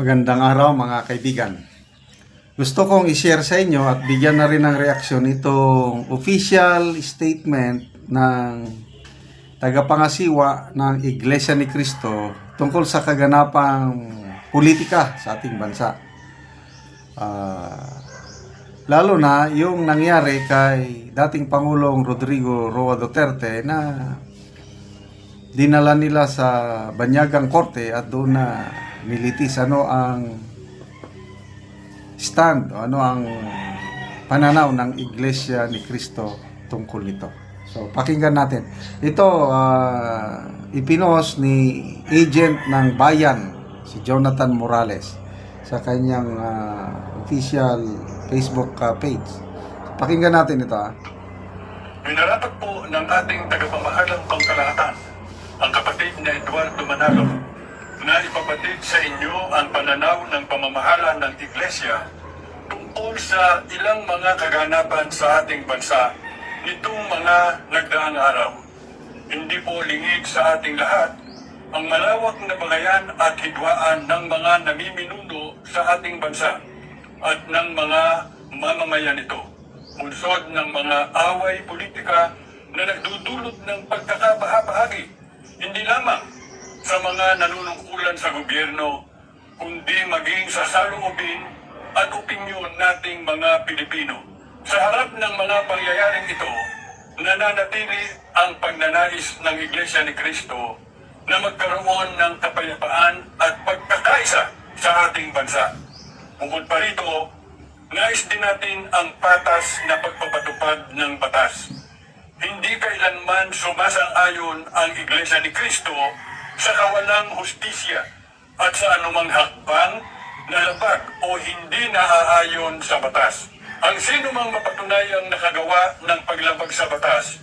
Magandang araw mga kaibigan. Gusto kong i-share sa inyo at bigyan na rin ng reaksyon itong official statement ng tagapangasiwa ng Iglesia ni Cristo tungkol sa kaganapang politika sa ating bansa. Ah, lalo na yung nangyari kay dating Pangulong Rodrigo Roa Duterte na dinala nila sa Banyagang Korte at doon na nilitis ano ang stand o ano ang pananaw ng Iglesia ni Cristo tungkol nito. So pakinggan natin. Ito ah, ipinost ni agent ng bayan si Jonathan Morales sa kanyang ah, official Facebook ah, page. Pakinggan natin ito ah. Minarapat po ng ating tagapamahalang pangkalahatan, ang kapatid na Eduardo Manalo, na ipabatid sa inyo ang pananaw ng pamamahala ng Iglesia tungkol sa ilang mga kaganapan sa ating bansa nitong mga nagdaang araw. Hindi po lingid sa ating lahat ang malawak na bagayan at hidwaan ng mga namiminuno sa ating bansa at ng mga mamamayan nito bunsod ng mga away politika na nagdudulot ng pagkakabahabahagi, hindi lamang sa mga nanunungkulan sa gobyerno, kundi maging sa saloobin at opinyon nating mga Pilipino. Sa harap ng mga pangyayaring ito, nananatili ang pagnanais ng Iglesia ni Cristo na magkaroon ng kapayapaan at pagkakaisa sa ating bansa. Bukod pa rito, nais din natin ang patas na pagpapatupad ng batas. Hindi kailanman sumasang-ayon ang Iglesia ni Cristo sa kawalang hustisya at sa anumang hakbang na labag o hindi naaayon sa batas. Ang sino mang mapatunayang nakagawa ng paglabag sa batas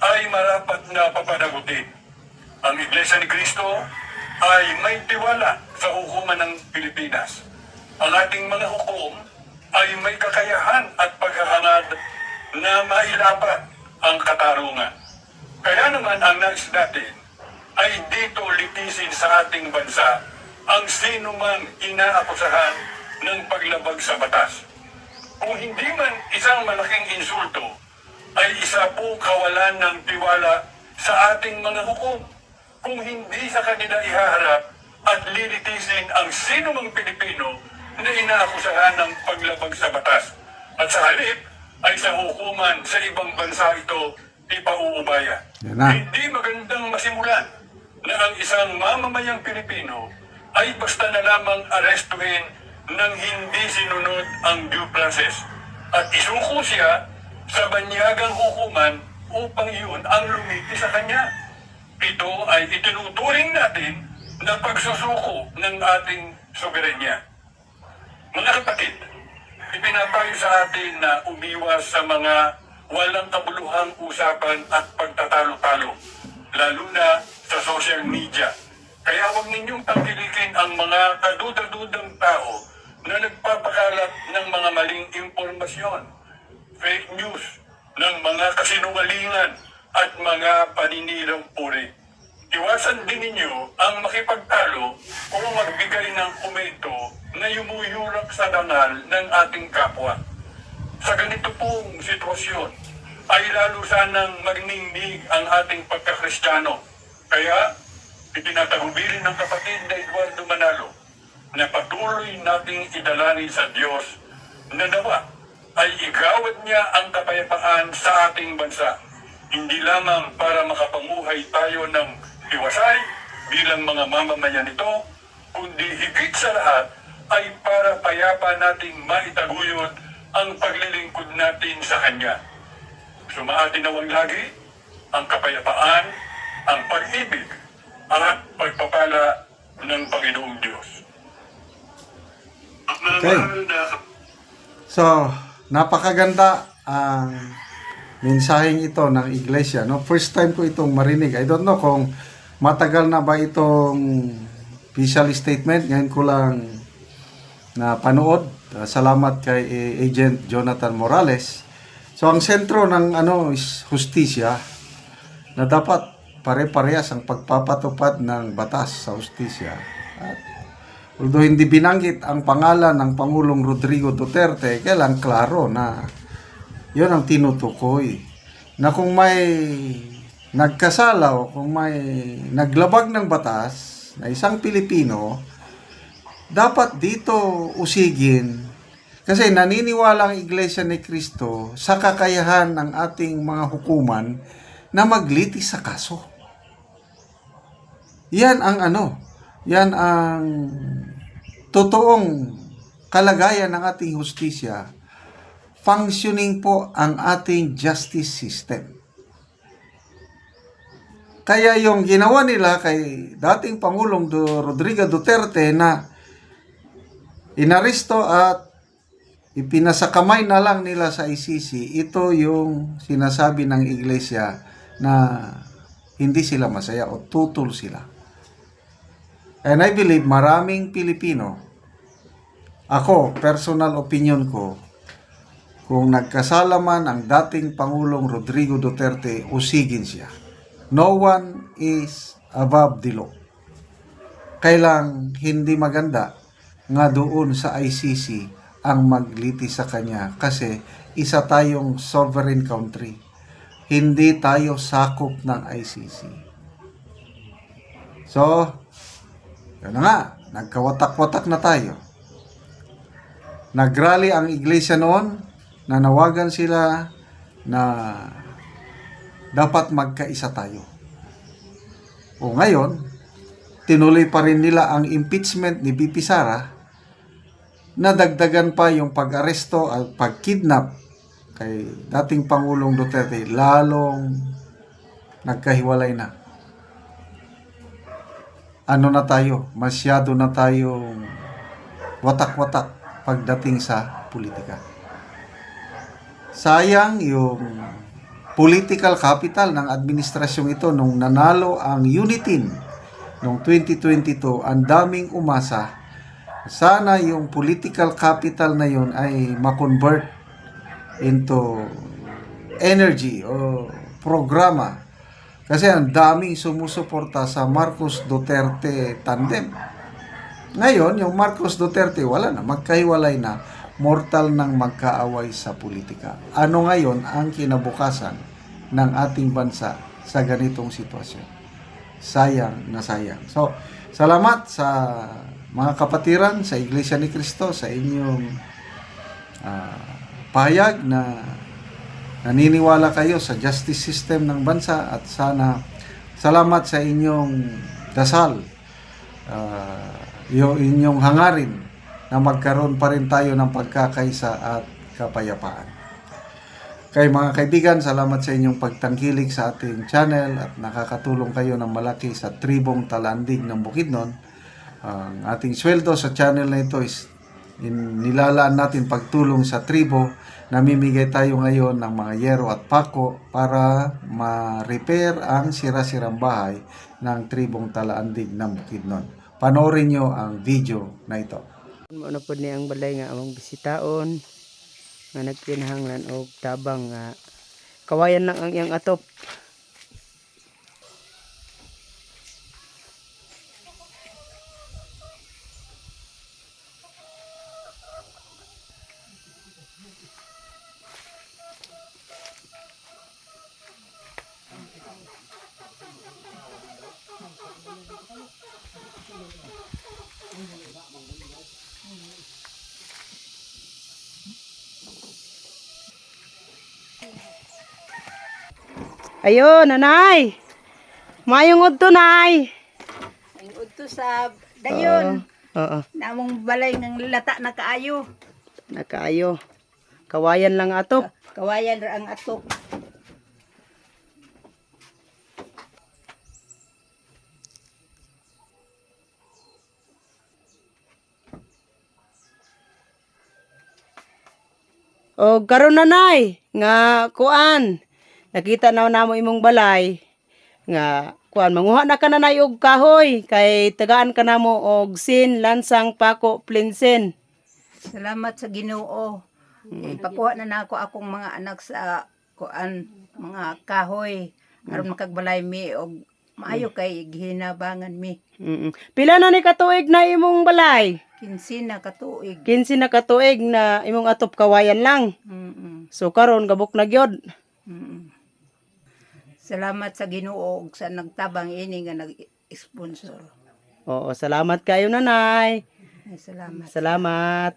ay marapat na papanagutin. Ang Iglesia ni Cristo ay may tiwala sa hukuman ng Pilipinas. Ang ating mga hukom ay may kakayahan at paghahangad na mailapat ang katarungan. Kaya naman ang nais natin ay dito litisin sa ating bansa ang sino mang inaakusahan ng paglabag sa batas. Kung hindi man isang malaking insulto, ay isa po kawalan ng tiwala sa ating mga hukom. Kung hindi sa kanila ihaharap at lilitisin ang sino mang Pilipino na inaakusahan ng paglabag sa batas. At sa halip ay sa hukuman sa ibang bansa ito ipauubaya. Hindi magandang masimulan na ang isang mamamayang Pilipino ay basta na lamang arestuhin nang hindi sinunod ang due process at isuko siya sa banyagang hukuman upang yun ang lumiti sa kanya. Ito ay itinuturing natin na pagsusuko ng ating soberanya. Mga kapatid, ipinapayo sa atin na umiwas sa mga walang kabuluhang usapan at pagtatalo-talo, lalo na sa social media. Kaya huwag ninyong tangkilikin ang mga kaduda-dudang tao na nagpapakalat ng mga maling impormasyon, fake news, ng mga kasinungalingan at mga paninirang puri. Iwasan din ninyo ang makipagtalo o magbigay ng komento na yumuyurak sa dangal ng ating kapwa. Sa ganito pong sitwasyon, ay lalo sanang magningnig ang ating pagkakristyano. Kaya, itinatagubilin ng kapatid na Eduardo Manalo na patuloy nating idalangin sa Diyos na nawa ay igawad niya ang kapayapaan sa ating bansa. Hindi lamang para makapamuhay tayo ng iwasay bilang mga mamamayan nito, kundi higit sa lahat ay para payapa nating maitaguyod ang paglilingkod natin sa Kanya. Sumaatin nawang lagi ang kapayapaan, ang pag-ibig, at pagpapala ng Panginoong Diyos. Okay. So, napakaganda ang mensaheng ito ng iglesia. No? First time ko itong marinig. I don't know kung matagal na ba itong official statement. Ngayon ko lang na panood. Uh, salamat kay eh, Agent Jonathan Morales. So, ang sentro ng ano is justisya na dapat pare-parehas ang pagpapatupad ng batas sa justisya. At although hindi binanggit ang pangalan ng Pangulong Rodrigo Duterte, kailang klaro na yun ang tinutukoy. Na kung may nagkasala o kung may naglabag ng batas na isang Pilipino, dapat dito usigin kasi naniniwala ang Iglesia ni Cristo sa kakayahan ng ating mga hukuman na maglitis sa kaso. Yan ang ano, yan ang totoong kalagayan ng ating hustisya. Functioning po ang ating justice system. Kaya yung ginawa nila kay dating Pangulong Rodrigo Duterte na inaresto at ipinasakamay na lang nila sa ICC, ito yung sinasabi ng iglesia na hindi sila masaya o tutol sila. And I believe maraming Pilipino, ako, personal opinion ko, kung nagkasala man ang dating Pangulong Rodrigo Duterte, usigin siya. No one is above the law. Kailang hindi maganda nga doon sa ICC ang maglitis sa kanya kasi isa tayong sovereign country. Hindi tayo sakop ng ICC. So, yun na nga, nagkawatak-watak na tayo. Nagrally ang iglesia noon, nanawagan sila na dapat magkaisa tayo. O ngayon, tinuloy pa rin nila ang impeachment ni BP Sara nadagdagan pa yung pag-aresto at pag-kidnap kay dating Pangulong Duterte lalong nagkahiwalay na. Ano na tayo? Masyado na tayong watak-watak pagdating sa politika. Sayang yung political capital ng administrasyong ito nung nanalo ang Unitin noong 2022, ang daming umasa sana yung political capital na yun ay makonvert into energy o programa. Kasi ang daming sumusuporta sa Marcos Duterte tandem. Ngayon, yung Marcos Duterte, wala na, magkahiwalay na, mortal nang magkaaway sa politika. Ano ngayon ang kinabukasan ng ating bansa sa ganitong sitwasyon? Sayang na sayang. So, salamat sa mga kapatiran sa Iglesia ni Cristo sa inyong ah, pahayag na naniniwala kayo sa justice system ng bansa at sana salamat sa inyong dasal ah, yung inyong hangarin na magkaroon pa rin tayo ng pagkakaisa at kapayapaan. Kay mga kaibigan, salamat sa inyong pagtangkilik sa ating channel at nakakatulong kayo ng malaki sa tribong talandig ng Bukidnon. Ang ating sweldo sa channel na ito is nilalaan natin pagtulong sa tribo. Namimigay tayo ngayon ng mga yero at pako para ma-repair ang sira-sirang bahay ng tribong talaandig ng Bukidnon. Panoorin nyo ang video na ito. na po ni ang balay nga among bisitaon nga nagkinahanglan og tabang nga kawayan lang ang iyang atop Ayo, nanay. Mayong udto nay. Ang udto sa dayon. Oo. Namong balay ng lata na kaayo. Nakaayo. Kawayan lang atop. Kawayan ra ang atok. O karon nanay nga kuan. Nakita na namo imong balay nga kuan manguha na ka nanay og kahoy kay tagaan ka namo og sin lansang pako plinsen. Salamat sa Ginoo. Ipakuha na nako akong mga anak sa kuan mga kahoy aron makagbalay mi og maayo kay gihinabangan mi. Mm-mm. Pila na ni katuig na imong balay? Kinsi na katuig. 15 na katuig na imong atop kawayan lang. Mm-mm. So karon gabok na gyud. Mm-mm. Salamat sa Ginoo ug sa nagtabang ini nga nag-sponsor. Oo, salamat kayo nanay. Ay, salamat. Salamat.